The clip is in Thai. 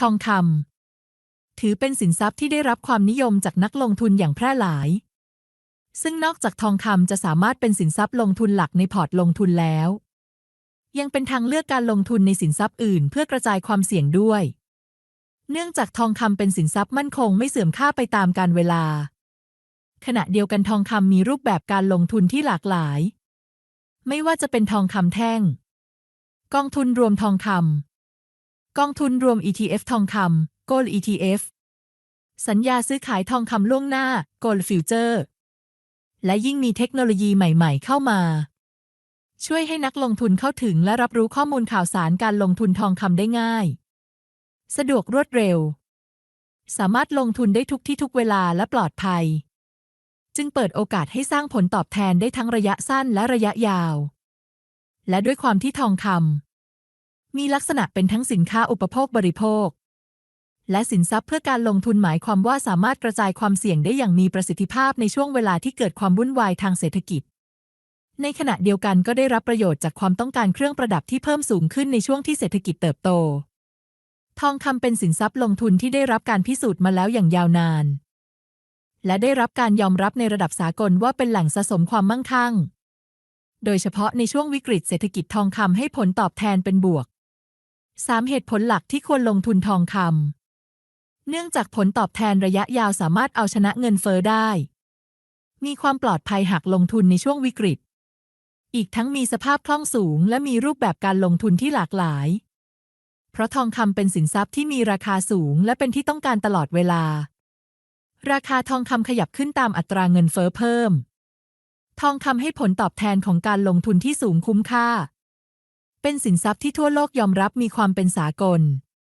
ทองคำถือเป็นสินทรัพย์ที่ได้รับความนิยมจากนักลงทุนอย่างแพร่หลาย ซึ่งนอกจากทองคำจะสามารถเป็นสินทรัพย์ลงทุนหลักในพอร์ตลงทุนแล้ว ยังเป็นทางเลือกการลงทุนในสินทรัพย์อื่น เพื่อกระจายความเสี่ยงด้วย เนื่องจากทองคำเป็นสินทรัพย์มั่นคงไม่เสื่อมค่าไปตามกาลเวลา ขณะเดียวกันทองคำมีรูปแบบการลงทุนที่หลากหลาย ไม่ว่าจะเป็นทองคำแท่ง กองทุนรวมทองคำ กองทุนรวม ETF ทองคำ Gold ETF สัญญาซื้อขายทองคำล่วงหน้า Gold Future และยิ่งมีเทคโนโลยีใหม่ๆ เข้ามา ช่วยให้นักลงทุนเข้าถึงและรับรู้ข้อมูลข่าวสารการลงทุนทองคำได้ง่าย สะดวกรวดเร็ว สามารถลงทุนได้ทุกที่ทุกเวลาและปลอดภัย จึงเปิดโอกาสให้สร้างผลตอบแทนได้ทั้งระยะสั้นและระยะยาว และด้วยความที่ทองคำ มีลักษณะเป็นทั้งสินค้าอุปโภคบริโภค และสินทรัพย์เพื่อการลงทุนหมายความว่าสามารถกระจายความเสี่ยงได้อย่างมีประสิทธิภาพในช่วงเวลาที่เกิดความวุ่นวายทางเศรษฐกิจ ในขณะเดียวกันก็ได้รับประโยชน์จากความต้องการเครื่องประดับที่เพิ่มสูงขึ้นในช่วงที่เศรษฐกิจเติบโต ทองคำเป็นสินทรัพย์ลงทุนที่ได้รับการพิสูจน์มาแล้วอย่างยาวนาน และได้รับการยอมรับในระดับสากลว่าเป็นแหล่งสะสมความมั่งคั่ง โดยเฉพาะในช่วงวิกฤตเศรษฐกิจทองคำให้ผลตอบแทนเป็นบวก 3 เหตุผลหลักที่ควรลงทุนทองคำเนื่องจากผลตอบแทนระยะยาวสามารถเอาชนะเงินเฟอ้อได้ มีความปลอดภัยหากลงทุนในช่วงวิกฤต อีกทั้งมีสภาพคล่องสูง และมีรูปแบบการลงทุนที่หลากหลาย เพราะทองคำเป็นสินทรัพย์ที่มีราคาสูง และเป็นที่ต้องการตลอดเวลา ราคาทองคำขยับขึ้นตามอัตราเงินเฟอ้อเพิ่ม ทองคำให้ผลตอบแทนของการลงทุนที่สูงคุ้มค่า เป็นสินทรัพย์ที่ทั่วโลกยอมรับมีความเป็นสากล